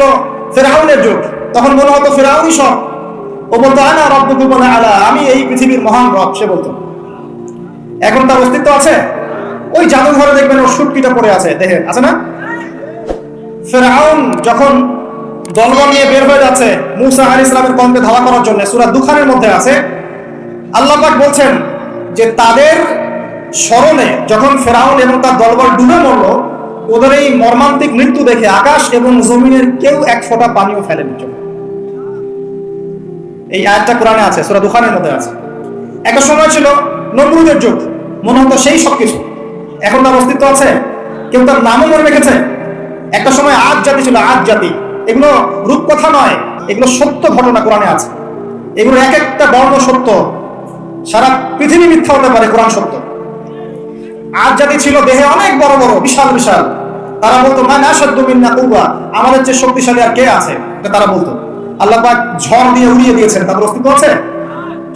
ছিল ফেরাউনের যুগ। তখন মনে হতো ফেরাউনই সব। ও বলতো, আনা রব্বুকুম বলে আলা। আমি এই পৃথিবীর মহান রব, সে বলতো। এখন তার অস্তিত্ব আছে? ওই জাদুঘরে দেখবেন ওর সুটকিটা পড়ে আছে দেখে আছে না? ফেরাউন যখন দলবল নিয়ে বের হয়ে যাচ্ছে মুসা আলী ইসলামের কমকে ধাওয়া করার জন্য, সুরা দুখানের মধ্যে আছে, আল্লাহ পাক বলছেন যে তাদের স্মরণে যখন ফেরাউন এবং তার দলবল ডুবে মরল ওদের এই মর্মান্তিক মৃত্যু দেখে আকাশ এবং জমিনের কেউ এক ফোঁটা পানিও ফেলেনি। এই আয়াতটা কোরআনে আছে, সুরা দুখানের মধ্যে আছে। একটা সময় ছিল নমরুদের যুগ, মনে হতো সেই সবকিছু। এখন তার অস্তিত্ব আছে, কেউ তার নামও মনে রেখেছে। একটা সময় আজ জাতি ছিল আজ জাতি। এগুলো রূপকথা নয়, এগুলো সত্য ঘটনা কোরআনে আছে। এগুলো এক একটা বর্ণ সত্য। সারা পৃথিবী মিথ্যা হতে পারে কোরআন সত্য। আজ জাতি ছিল দেহে অনেক বড় বড়, বিশাল বিশাল। তারা বলতো মানে আসাদ্দ মিন্না কুবা আমাদের চেয়ে শক্তিশালী আর কে আছে? তারা বলতো। আল্লাহ পাক ঝড় দিয়ে উড়িয়ে দিয়েছেন। তাদের অস্তিত্ব আছে?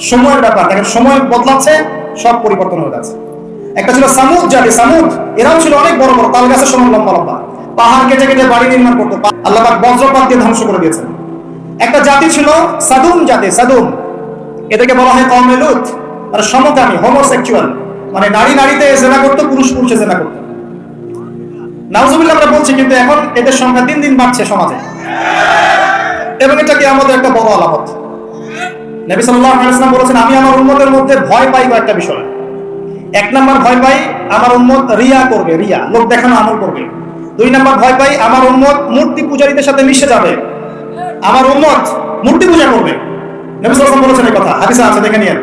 সময়ের ব্যাপার। দেখেন, সময় বদলাচ্ছে, সব পরিবর্তন হয়ে যাচ্ছে। একটা ছিল সামুদ জাতি সামুদ। এরাও ছিল অনেক বড় বড়। তাল গাছের সমান লম্বা লম্বা। পাহাড় কেটে কেটে বাড়ি নির্মাণ করতো। আল্লাহ পাক বজ্রপাত দিয়ে ধ্বংস করে দিয়েছেন। একটা জাতি ছিল সাদুম জাতি, সাদুম। এদেরকে বলা হয় কমে লুত। তারা সমকামী হোমোসেক্সুয়াল মানে নারী নারীতে জেনা করতো, পুরুষ পুরুষে জেনা করতো। নাউজুবিল্লাহ আমরা বলছি, কিন্তু এখন এদের সংখ্যা দিন দিন বাড়ছে সমাজে। এবং এটা কি আমাদের একটা বড় আলামত। নবী সাল্লাল্লাহু আলাইহি বলেছেন, আমি আমার উম্মতের মধ্যে ভয় পাই বিষয়। এক নাম্বার ভয় পাই আমার উম্মত রিয়া করবে, রিয়া, লোক দেখানো আমল করবে। দুই নাম্বার ভয় পাই আমার উম্মত মূর্তি পূজারীদের সাথে মিশে যাবে। আমার উম্মত মূর্তি পূজা করবে। নবী সাল্লাল্লাহু বলেছেন এই কথা, হাদিসে আছে, দেখে নিন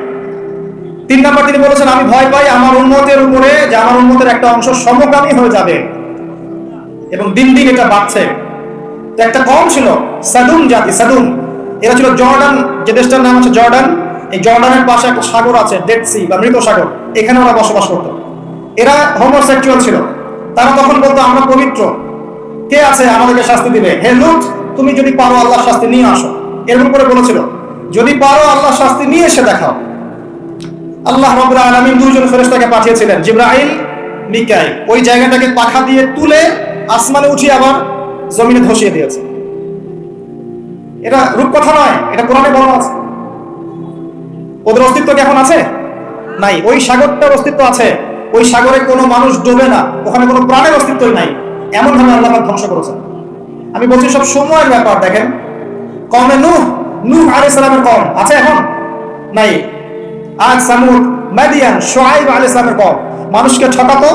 তিন নাম্বার তিনি বলেছেন, আমি ভয় পাই আমার উন্মতের উপরে যে আমার উন্মতের একটা অংশ সমকামী হয়ে যাবে। এবং দিন দিন এটা বাড়ছে। একটা কম ছিল সাদুম জাতি সাদুম এরা ছিল জর্ডান, যে দেশটার নাম হচ্ছে জর্ডান, এই জর্ডানের পাশে একটা সাগর আছে ডেড সি বা মৃত সাগর। এখানে ওরা বসবাস করত। এরা হোমোসেক্সুয়াল ছিল। তারা তখন বলতো, আমরা পবিত্র। কে আছে আমাদেরকে শাস্তি দিবে? হে লুট তুমি যদি পারো আল্লাহ শাস্তি নিয়ে আসো। এরকম করে বলেছিল। যদি পারো আল্লাহ শাস্তি নিয়ে এসে দেখাও। আল্লাহ রবুল আলমিন দুইজন ফেরেস্তাকে পাঠিয়েছিলেন জিব্রাহিল মিকাইল। ওই জায়গাটাকে পাখা দিয়ে তুলে আসমানে উঠিয়ে আবার জমিনে ধসিয়ে দিয়েছে। এটা রূপকথা নয়, এটা কোরআনে বলা আছে। ওদের অস্তিত্ব কি এখন আছে? নাই। ওই সাগরটার অস্তিত্ব আছে। ওই সাগরে কোনো মানুষ ডোবে না। ওখানে কোনো প্রাণের অস্তিত্বই নাই। এমন ভাবে আল্লাহ ধ্বংস করেছেন। আমি বলছি সব সময়ের ব্যাপার, দেখেন। কমে নূহ নূহ আলাইহিস সালামের কম আছে এখন? নাই। আজ সামুদ, মাদিয়ান সোহাইব আল ইসলামের কম মানুষকে ঠকাতো,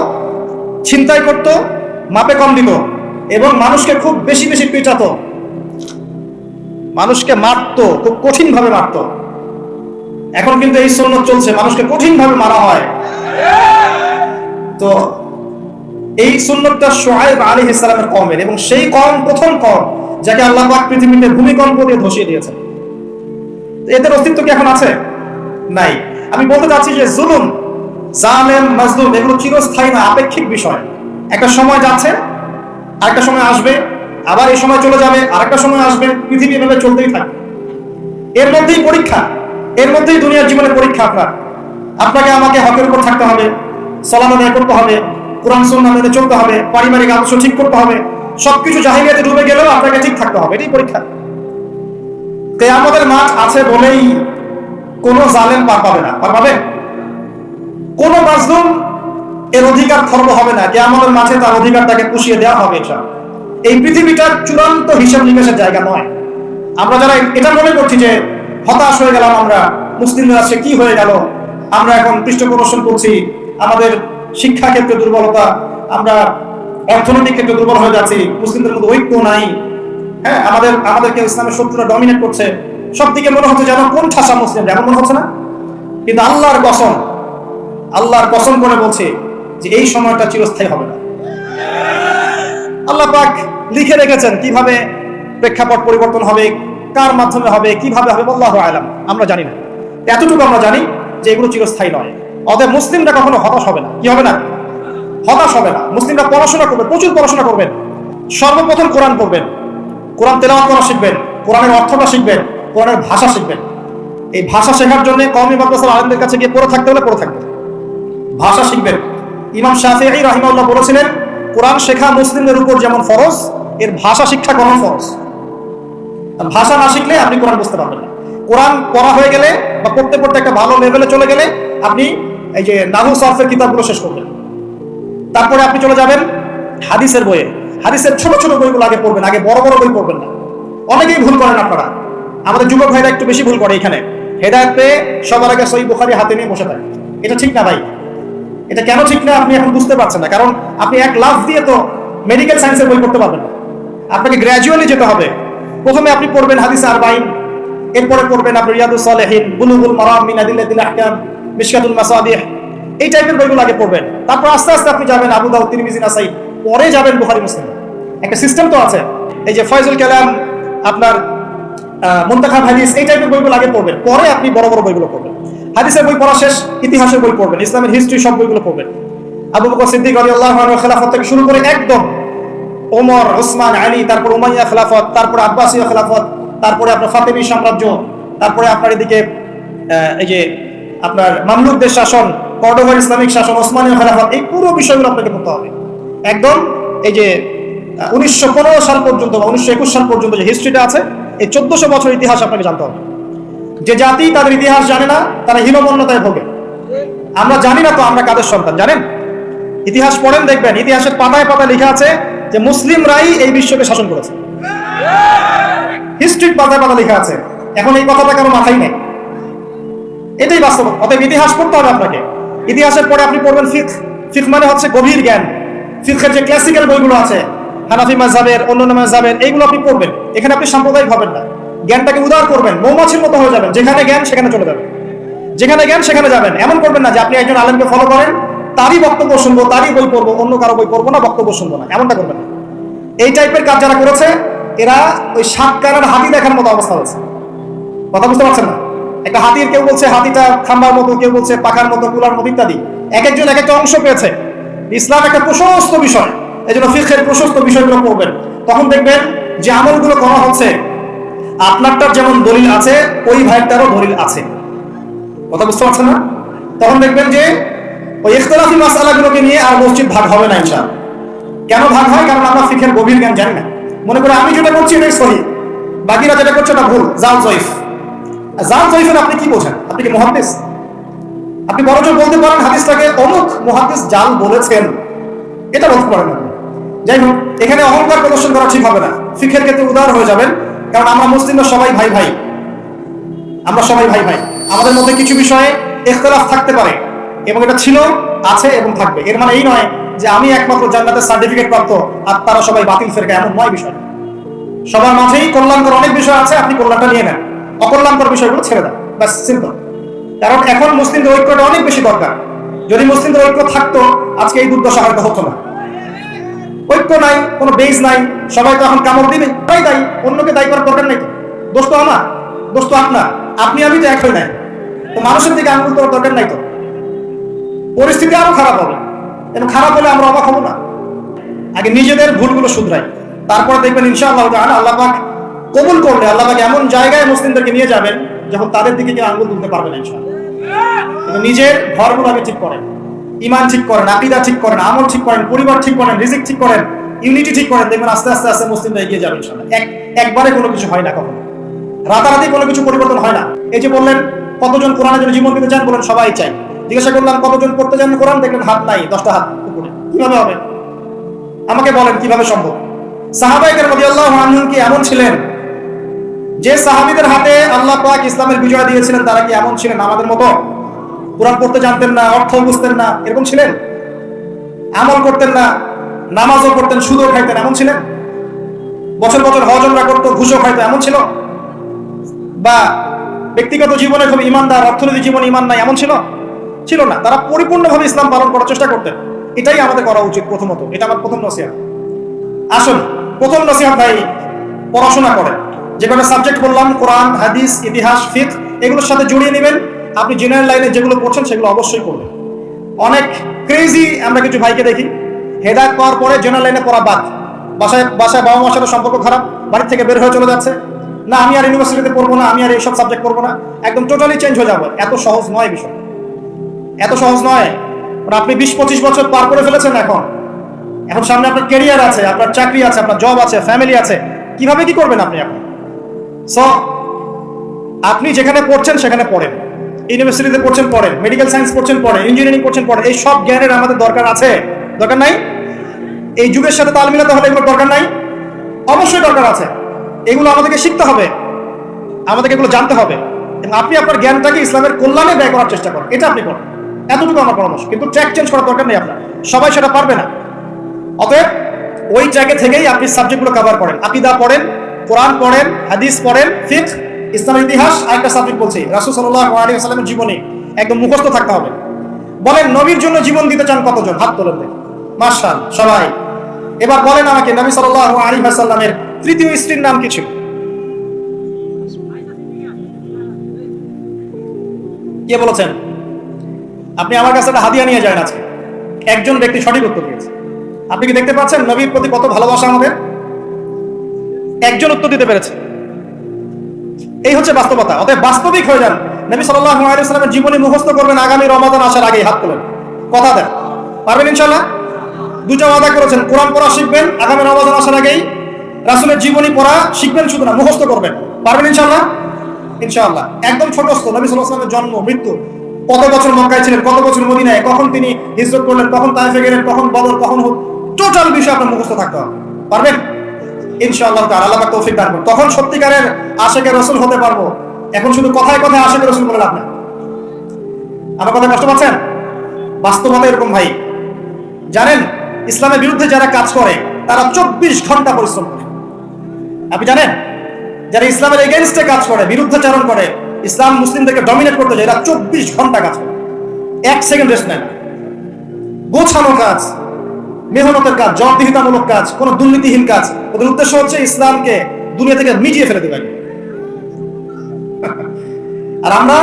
ছিনতাই করতো মাপে কম দিত এবং মানুষকে খুব বেশি বেশি পেটাতো। মানুষকে মারতো, খুব কঠিন ভাবে মারতো। এখন কিন্তু এই সন্ন্যত চলছে, মানুষকে কঠিন ভাবে মারা হয়। তো এই সুন্নতটা সোহাইব আলী ইসলামের কমের, এবং সেই কম প্রথম কম, যাকে আল্লাহ পৃথিবীতে ভূমিকম্প দিয়ে ধসিয়ে দিয়েছে এদের অস্তিত্ব কি এখন আছে? নাই। আমি বলতে চাচ্ছি যে জুলুম, জালেম, মাজলুম, এগুলো চিরস্থায়ী না, আপেক্ষিক বিষয়। একটা সময় যাচ্ছে, আরেকটা সময় আসবে, আবার এই সময় চলে যাবে, আরেকটা সময় আসবে, পৃথিবী এভাবে চলতেই থাকবে। এর মধ্যেই পরীক্ষা, এর মধ্যেই দুনিয়ার জীবনে পরীক্ষা আপনার। আপনাকে আমাকে হকের উপর থাকতে হবে, সলাম আদায় করতে হবে, কোরআন সন্না মেনে চলতে হবে, পারিবারিক আদর্শ ঠিক করতে হবে, সবকিছু জাহিলিয়াতে ডুবে গেলেও আপনাকে ঠিক থাকতে হবে, এটাই পরীক্ষা। কেয়ামতের মাঠ আছে বলেই কোনো জালেম পার পাবে না, পার পাবে? কোন মাজলুম এর অধিকার খর্ব হবে না কে আমাদের মাঝে তার অধিকার তাকে পুষিয়ে দেওয়া হবে এটা। এই পৃথিবীটার চূড়ান্ত হিসাব নিকাশের জায়গা নয়। আমরা যারা এটা মনে করছি যে হতাশ হয়ে গেলাম আমরা, মুসলিমরা সে কি হয়ে গেল, আমরা এখন পৃষ্ঠপ্রদর্শন করছি, আমাদের শিক্ষা ক্ষেত্রে দুর্বলতা, আমরা অর্থনৈতিক ক্ষেত্রে দুর্বল হয়ে যাচ্ছি, মুসলিমদের মধ্যে ঐক্য নাই। হ্যাঁ আমাদের, আমাদেরকে ইসলামের শত্রুরা ডমিনেট করছে। সব দিকে মনে হচ্ছে যেন কোন ঠাসা মুসলিম এমন মনে হচ্ছে না? কিন্তু আল্লাহর কসম আল্লাহর কসম করে বলছে যে এই সময়টা চিরস্থায়ী হবে না। আল্লাহ পাক লিখে রেখেছেন কীভাবে প্রেক্ষাপট পরিবর্তন হবে, কার মাধ্যমে হবে, কীভাবে হবে, আল্লাহ আলাম। আমরা জানি না। এতটুকু আমরা জানি যে এগুলো চিরস্থায়ী নয়। অতএব মুসলিমরা কখনো হতাশ হবে না। কি হবে না? হতাশ হবে না। মুসলিমরা পড়াশোনা করবে প্রচুর পড়াশোনা করবেন। সর্বপ্রথম কোরআন পড়বেন। কোরআন তেলাওয়াত করা শিখবেন। কোরআনের অর্থটা শিখবেন। কোরআনের ভাষা শিখবেন। এই ভাষা শেখার জন্য কওমি মাদ্রাসার আলেমদের কাছে গিয়ে পড়ে থাকতে হলে পড়ে থাকবেন। ভাষা শিখবেন। ইমাম শাফিঈ রাহিমাহুল্লাহ বলেছিলেন, কোরআন শেখা মুসলিমদের উপর যেমন ফরজ, এর ভাষা শিক্ষা করা ফরজ? ভাষা না শিখলে আপনি কোরআন বুঝতে পারবেন না। কোরআন পড়া হয়ে গেলে বা পড়তে পড়তে একটা ভালো লেভেলে চলে গেলে আপনি এই যে নাহু সরফের কিতাবগুলো শেষ করবেন। তারপরে আপনি চলে যাবেন হাদিসের বইয়ে। হাদিসের ছোট ছোট বইগুলো আগে পড়বেন, আগে বড় বড় বই পড়বেন না। অনেকেই ভুল করেন আপনারা। আমাদের যুবক ভাইরা একটু বেশি ভুল করে এখানে। হেদায়ত পেয়ে সবার আগে সই বুখারি হাতে নিয়ে বসে থাকে। এটা ঠিক না ভাই? এটা কেন ঠিক না আপনি এখন বুঝতে পারছেন না? কারণ আপনি এক লাফ দিয়ে তো মেডিকেল সায়েন্সের বই পড়তে পারবেন না। আপনাকে গ্র্যাজুয়ালি যেতে হবে। প্রথমে আপনি পড়বেন হাদিস আরবাইন, এরপরে পড়বেন আপনি রিয়াদুস সালেহিন, বুলুগুল মারাম মিনাদিল্লাদিল আহকাম, মিশকাতুল মাসাদিহ। এই টাইপের বইগুলো আগে পড়বেন। তারপর আস্তে আস্তে আপনি যাবেন আবু দাউদ, তিরমিজি, নাসাই। পরে যাবেন বুখারী, মুসলিম। একটা সিস্টেম তো আছে। এই যে ফয়জুল কালাম, আপনার মুন্তাখাব হাদিস, এই টাইপের বইগুলো আগে পড়বেন। পরে আপনি বড় বড় বইগুলো পড়বেন। হাদিসের বই পড়া শেষ, ইতিহাসের বই পড়বেন, ইসলামের হিস্ট্রি সব বইগুলো পড়বেন। আবু বকর সিদ্দিক রাদিয়াল্লাহু আনহু খেলাফত থেকে শুরু করে একদম ওমর, ওসমান, আলী, তারপর উমাইয়া খেলাফত, তারপরে আব্বাসীয় খেলাফত, তারপরে আপনার ফাতেমি সাম্রাজ্য, তারপরে আপনার এদিকে এই যে আপনার মামলুকদের শাসন, কর্ডোভার ইসলামিক শাসন, ওসমানীয় খেলাফত, এই পুরো বিষয়গুলো আপনাকে পড়তে হবে। একদম এই যে উনিশশো পনেরো সাল পর্যন্ত বা উনিশশো একুশ সাল পর্যন্ত যে হিস্ট্রিটা আছে, এই চোদ্দশো বছর ইতিহাস আপনাকে জানতে হবে। যে জাতি তাদের ইতিহাস জানে না, তারা হীনমন্যতায় ভোগে। আমরা জানি না তো আমরা কাদের সন্তান, জানেন? ইতিহাস পড়েন, দেখবেন, ইতিহাসের পাতায় পাতায় লেখা আছে যে মুসলিমরাই এই বিশ্বকে শাসন করেছে। হিস্ট্রির পাতায় পাতা লেখা আছে, এখন এই কথাটা কারও মাথায় নেই। এটাই বাস্তব, অতএব ইতিহাস পড়তে হবে আপনাকে। ইতিহাসের পরে আপনি পড়বেন ফিক ফিক মানে হচ্ছে গভীর জ্ঞান। ফিকের যে ক্লাসিক্যাল বইগুলো আছে, হানাফি মাঝাবের অন্যান্য মাঝাবের এইগুলো আপনি পড়বেন। এখানে আপনি সাম্প্রদায়িক হবেন না। জ্ঞানটাকে উদার করবেন, মৌমাছির মতো হয়ে যাবেন। যেখানে জ্ঞান, সেখানে চলে যাবেন। যেখানে জ্ঞান, সেখানে যাবেন। এমন করবেন না যে আপনি একজন আলেমকে ফলো করেন, তারই বক্তব্য শুনব, তারই বই পড়ব, অন্য কারও বই পড়ব না, বক্তব্য শুনব না। এমনটা করবেন না। এই টাইপের কাজ যারা করেছে, এরা ওই সাত কানার হাতি দেখার মতো অবস্থা হয়েছে। কথা বুঝতে পারছেন না? একটা হাতির কেউ বলছে হাতিটা খাম্বার মতো, কেউ বলছে পাখার মতো, কুলার মতো ইত্যাদি। এক একজন এক একটা অংশ পেয়েছে। ইসলাম একটা প্রশস্ত বিষয়। এই জন্য ফিখের প্রশস্ত বিষয়গুলো পড়বেন। তখন দেখবেন যে আমলগুলো করা হচ্ছে আপনারটার যেমন দলিল আছে, ওই ভাইটারও দলিল আছে। কথা বুঝতে পারছেন না? তখন দেখবেন যে ওই ইখতলাফি মাসালাগুলোকে নিয়ে আর মসজিদ ভাগ হবে না ইনশাআল্লাহ। কেন ভাগ হয়? কারণ আমরা ফিখের গভীর জ্ঞান জানি না। মনে করে আমি যেটা করছি এটাই সহি। বাকিরা যেটা করছে ওটা ভুল। জাল জয়ীফ। জাল জয়ীফের আপনি কি বোঝেন? আপনি কি মহাদ্দেশ আপনি বড়জোর বলতে পারেন হাদিসটাকে, অমুক মহাদ্দেশ জাল বলেছেন। এটা বলতে পারেন আপনি। যাই হোক, এখানে অহংকার প্রদর্শন করা ঠিক হবে না। ফিখের ক্ষেত্রে উদার হয়ে যাবেন। কারণ আমরা মুসলিমরা সবাই ভাই ভাই। আমরা সবাই ভাই ভাই। আমাদের মধ্যে কিছু বিষয়ে ইখতলাফ থাকতে পারে এবং এটা ছিল, আছে এবং থাকবে। এর মানে এই নয় যে আমি একমাত্র জান্নাতের সার্টিফিকেট প্রাপ্ত আর তারা সবাই বাতিল ফেরকা এমন নয় বিষয়। সবার মাঝেই কল্যাণকর অনেক বিষয় আছে, আপনি কল্যাণটা নিয়ে নেন। অকল্যাণকর বিষয়গুলো ছেড়ে দেন। ব্যাস সিম্পল কারণ এখন মুসলিমদের ঐক্যটা অনেক বেশি দরকার। যদি মুসলিমদের ঐক্য থাকতো, আজকে এই দুর্দশা হয়তো হতো না। ঐক্য নাই, কোনো বেজ নাই, সবাই তো এখন কামড় দিবে। তাই দায়ী, অন্যকে দায়ী করার দরকার নেই দোস্ত আমার দোস্ত আপনার। আপনি আমি তো এক হই নাই। তো মানুষের দিকে আঙুল তোলার দরকার নাই তো। পরিস্থিতি আরও খারাপ হবে। এবং খারাপ হলে আমরা অবাক হব না। আগে নিজেদের ভুলগুলো শুধরাই। তারপরে দেখবেন ইনশাআল্লাহ আল্লাহ পাক কবুল করলে, আল্লাহ পাক এমন জায়গায় মুসলিমদেরকে নিয়ে যাবেন যখন তাদের দিকে কেউ আঙ্গুল তুলতে পারবে না ইনশাআল্লাহ। নিজের ঘরগুলো আগে ঠিক করেন। ইমান ঠিক করেন, আকিদা ঠিক করেন, আমল ঠিক করেন, পরিবার ঠিক করেন, রিজিক ঠিক করেন, ইউনিটি ঠিক করেন, দেখবেন আস্তে আস্তে আস্তে মুসলিমরা এগিয়ে যাবে একবারে কোনো কিছু হয় না কখনো। রাতারাতি কোনো কিছু পরিবর্তন হয় না। এই যে বললেন, কতজন কোরআনের জন্য জীবন দিতে চান বলেন, সবাই চাই জিজ্ঞাসা করলাম, কতজন পড়তে চান কোরআন? দেখলেন হাত নাই, দশটা হাত উপরে। কীভাবে হবে? আমাকে বলেন, কীভাবে সম্ভব? সাহাবাইকের মধ্যে আল্লাহ কি এমন ছিলেন? যে সাহাবিদের হাতে আল্লাহ পাক ইসলামের বিজয় দিয়েছিলেন, তারা কি এমন ছিলেন আমাদের মতো? কোরআন পড়তে জানতেন না অর্থ বুঝতেন না, এরকম ছিলেন? আমল করতেন না, নামাজও করতেন সুদও খাইতেন, এমন ছিলেন? বছর বছর হজমরা করতো, ঘুষও খাইতো, এমন ছিল? বা ব্যক্তিগত জীবনে খুব ইমানদার, অর্থনৈতিক জীবনে ইমান নাই, এমন ছিল? ছিল না। তারা পরিপূর্ণভাবে ইসলাম পালন করার চেষ্টা করতেন। এটাই আমাদের করা উচিত প্রথমত, এটা আমার প্রথম নসিহত। আসুন, প্রথম নসিহত ভাই, পড়াশোনা করেন। যে কটা সাবজেক্ট বললাম, কোরআন, হাদিস, ইতিহাস ফিক এগুলোর সাথে জড়িয়ে নেবেন। আপনি জেনারেল লাইনে যেগুলো পড়ছেন সেগুলো অবশ্যই করবেন। অনেক ক্রেজি আমরা কিছু ভাইকে দেখি। হেদায়ত পাওয়ার পরে জেনারেল লাইনে পড়া বাদ। বাসায় বাসায় বাবা মার সাথে সম্পর্ক খারাপ, বাড়ি থেকে বের হয়ে চলে যাচ্ছে। না, আমি আর ইউনিভার্সিটিতে পড়ব না, আমি আর এইসব সাবজেক্ট পড়ব না। একদম টোটালি চেঞ্জ হয়ে যাব। এত সহজ নয় বিষয়। এত সহজ নয়। কারণ আপনি বিশ পঁচিশ বছর পার করে ফেলেছেন এখন। এখন সামনে আপনার কেরিয়ার আছে, আপনার চাকরি আছে, আপনার জব আছে ফ্যামিলি আছে। কীভাবে কি করবেন আপনি এখন? সো আপনি যেখানে পড়ছেন সেখানে পড়েন। ইউনিভার্সিটিতে পড়ছেন, পড়েন মেডিকেল সায়েন্স পড়ছেন, পড়েন ইঞ্জিনিয়ারিং পড়ছেন, পড়েন, এই সব জ্ঞানের আমাদের দরকার আছে। দরকার নাই? এই যুগের সাথে তাল মিলাতে হলে এগুলো দরকার নাই? অবশ্যই দরকার আছে। এগুলো আমাদেরকে শিখতে হবে। আমাদেরকে এগুলো জানতে হবে। এবং আপনি আপনার জ্ঞানটাকে ইসলামের কল্যাণে ব্যয় করার চেষ্টা করেন। এটা আপনি করেন। এতটুকু আমার পরামর্শ। কিন্তু ট্র্যাক চেঞ্জ করার দরকার নেই আপনার। সবাই সেটা পারবে না। অতএব, ওই ট্র্যাকে থেকেই আপনি সাবজেক্টগুলো কভার করেন। আকিদা পড়েন, কোরআন পড়েন, হাদিস পড়েন ফিক ইসলামের ইতিহাস আরেকটা সাবজেক্ট বলছি। রাসুল সাল্লাহ জীবনী একদম মুখস্থ থাকতে হবে। বলেন, নবীর জন্য জীবন দিতে চান কতজন? হাত তোলেন মার্শাল সবাই। এবার বলেন আমাকে, নবী সাল্লাহ আলী সাল্লামের তৃতীয় স্ত্রীর নাম কি ছিল? কে বলেছেন? আপনি আমার কাছে একটা হাদিয়া নিয়ে যান আজকে। একজন ব্যক্তি সঠিক উত্তর দিয়েছে। আপনি কি দেখতে পাচ্ছেন? নবীর প্রতি কত ভালোবাসা আমাদের? একজন উত্তর দিতে পেরেছে। এই হচ্ছে বাস্তবতা। অতএব বাস্তবিক হয়ে যান। নবী সাল্লাল্লাহু আলাইহি ওয়াসাল্লামের জীবনী মুখস্থ করবেন, আগামী রমাদান আসার আগেই হাত তোলেন। কথা দেন। পারবেন ইনশাআল্লাহ? দুটো ওয়াদা করেছেন। কোরআন পড়া শিখবেন, আগামী রমাদান আসার আগেই। রাসূলের জীবনী পড়া শিখবেন শুধু না, মুখস্থ করবেন। পারবেন ইনশাআল্লাহ? ইনশাআল্লাহ। একদম ছোটস্থ নবী ওয়াসাল্লামের জন্ম, মৃত্যু। কত বছর মক্কায় ছিলেন, কত বছর মদিনায়, কখন তিনি হিজরত করলেন, কখন তাইফে গেলেন, কখন বদর, কখন টোটাল বিষয় আপনার মুখস্থ থাকতে হবে। পারবেন? ইনশাআল্লাহ তাআলা, আল্লাহ তৌফিক দান করুন। তখন সত্যিকারের আশেকের রসুল হতে পারব। এখন শুধু কথায় কথায় রসুল বলে লাভ আমার কথা কষ্ট পাচ্ছেন? বাস্তবতা এরকম ভাই। জানেন, ইসলামের বিরুদ্ধে যারা কাজ করে, তারা চব্বিশ ঘণ্টা পরিশ্রম করে। আপনি জানেন, যারা ইসলামের এগেনস্টে কাজ করে, বিরুদ্ধাচারণ করে, ইসলাম মুসলিমদেরকে ডমিনেট করতে যায়, এরা চব্বিশ ঘণ্টা কাজ করে। এক সেকেন্ড রেস্ট নেয় না। গোছানো কাজ। মেহনতের কাজ, জবাবদিহিতামূলক কাজ, কোনো দুর্নীতিহীন কাজ। ওদের উদ্দেশ্য হচ্ছে ইসলামকে দুনিয়া থেকে মিটিয়ে ফেলে দেবে আর আমরা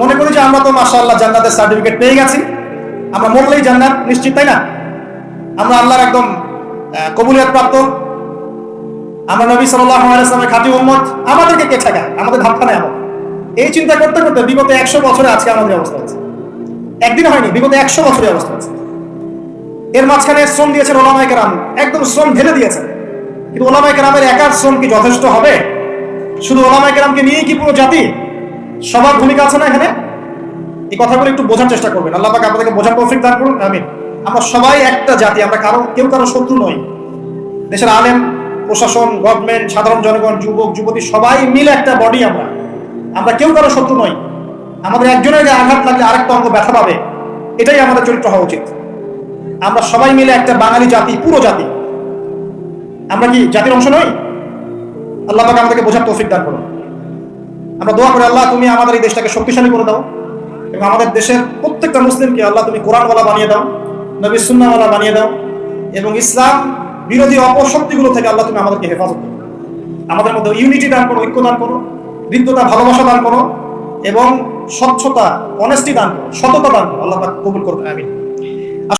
মনে করি যে আমরা তো, মাশাআল্লাহ, জান্নাতের সার্টিফিকেট পেয়ে গেছি। আমরা মরলেই জান্নাত, নিশ্চিত, তাই না? আমরা আল্লাহর একদম কবুলিয়ত প্রাপ্ত আমরা নবী সাল্লাল্লাহু আলাইহি ওয়াসাল্লামের খাঁটি উম্মত। আমাদেরকে কে ঠেকায়? আমাদের ভাবখানে এমন এই চিন্তা করতে করতে বিগত একশো বছরে আজকে আমাদের অবস্থা আছে একদিন হয়নি, বিগত একশো বছরের অবস্থা আছে এর মাঝখানে শ্রম দিয়েছেন ওলামায় কেরাম। একদম শ্রম ঢেলে দিয়েছেন। কিন্তু ওলামায় কেরামের একার শ্রম কি যথেষ্ট হবে? শুধু ওলামায় কেরামকে নিয়েই কি পুরো জাতি? সবার ভূমিকা আছে না এখানে? এই কথাগুলো একটু বোঝার চেষ্টা করবেন। আল্লাহ পাক আপনাদেরকে বোঝার তৌফিক দান করুন, আমিন। আমরা সবাই একটা জাতি, আমরা কারও, কেউ কারও শত্রু নই। দেশের আলেম, প্রশাসন গভর্নমেন্ট সাধারণ জনগণ, যুবক, যুবতী, সবাই মিলে একটা বডি আমরা। আমরা কেউ কারও শত্রু নই। আমাদের একজনের আঘাত লাগলে আরেকটা অঙ্গ ব্যথা পাবে। এটাই আমাদের চরিত্র হওয়া উচিত। আমরা সবাই মিলে একটা বাঙালি জাতি, পুরো জাতি। আমরা কি জাতির অংশ নই? আল্লাহ পাক আমাদেরকে বোঝার তৌফিক দান করুন। আমরা দোয়া করি, আল্লাহ তুমি আমাদের এই দেশটাকে শক্তিশালী করে দাও এবং আমাদের দেশের প্রত্যেকটা মুসলিমকে আল্লাহ তুমি কোরআনওয়ালা বানিয়ে দাও নবী সুন্নাওয়ালা বানিয়ে দাও এবং ইসলাম বিরোধী অপশক্তিগুলো থেকে আল্লাহ তুমি আমাদেরকে হেফাজত করো। আমাদের মধ্যে ইউনিটি দান করো, ঐক্য দান করো বৃদ্ধতা ভালোবাসা দান করো এবং স্বচ্ছতা অনেস্টি দান করো, সততা দান করো। আল্লাহ কবুল করবে আমিন।